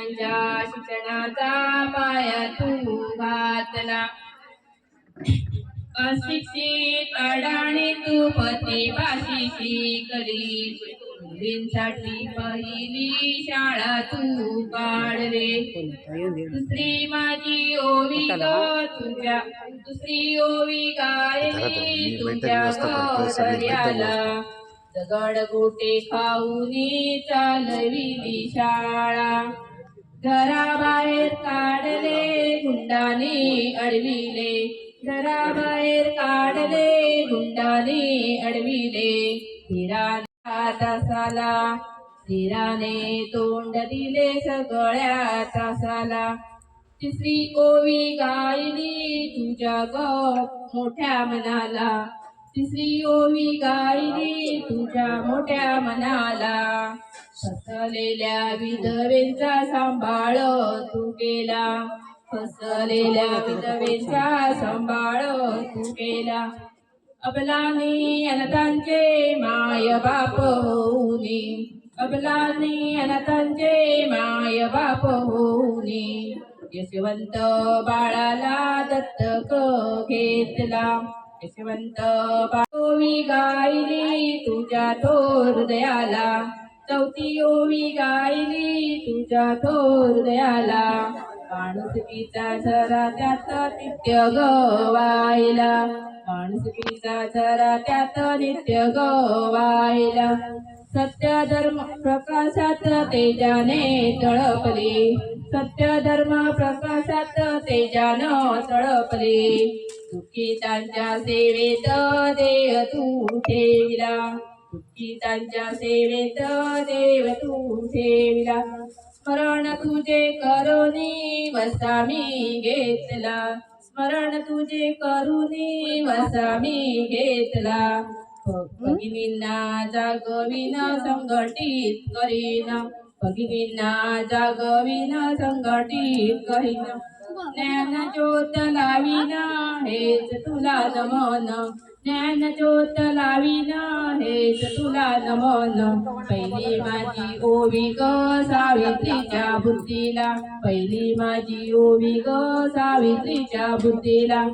मुलांच्या शिक्षणाचा पाया तू घातला. अशिक्षित अडाणी तू पती पाशीशी करी मुलींसाठी पहिली शाळा तू काढ रे दुसरी माझी ओवी ग तुझ्या. दुसरी ओवी गायली तुझ्या दर्याला दगड गोटे खाऊनी चालविली शाळा. घराबाहेर काढले गुंडाने अडविले. घराबाहेर काढले गुंडाने अडविले. धीराने तासाला धीराने तोंड दिले सगळ्या तासाला. तिसरी ओवी गायली तुझ्या ग मोठ्या मनाला. तिसरी ओवी गायली तुझ्या मोठ्या मनाला. फसलेल्या विधवेचा सांभाळ तू केला. फसलेल्या विधवेचा सांभाळ तू केला. अबलानी अनाथांचे माय बाप होऊनी. अबलानी अनाथांचे माय बाप होऊनी. यशवंत बाळाला दत्तक घेतला. यशवंत ओवी गायली तुझ्या थोर हृदयाला चौथी ओवी गायली तुझ्या थोर द्याला माणुसकीचा झरा त्यात नित्य गवायला. माणुसकीचा झरा त्यात नित्य गवायला. सत्य धर्म प्रकाशात तेजाने तळपले. सत्य धर्म प्रकाशात तेजानं तळपले. दुःखितांच्या सेवेत देह तू ठेविला. गीतांच्या सेवेत देव तू सेविला स्मरण तुझे करुणी वसामी घेतला. स्मरण तुझे करुणी वसामी घेतला. भगिनींना जागविन संघटित करीन. भगिनींना जागविन संघटित करीन. ज्ञान ज्योत लावीन हेच तुला नमन. ज्ञान ज्योत लावीन हेच तुला नमन पहिली माझी ओवी ग सावित्रीच्या बुद्धीला. पहिली माझी ओवी ग सावित्रीच्या बुद्धीला.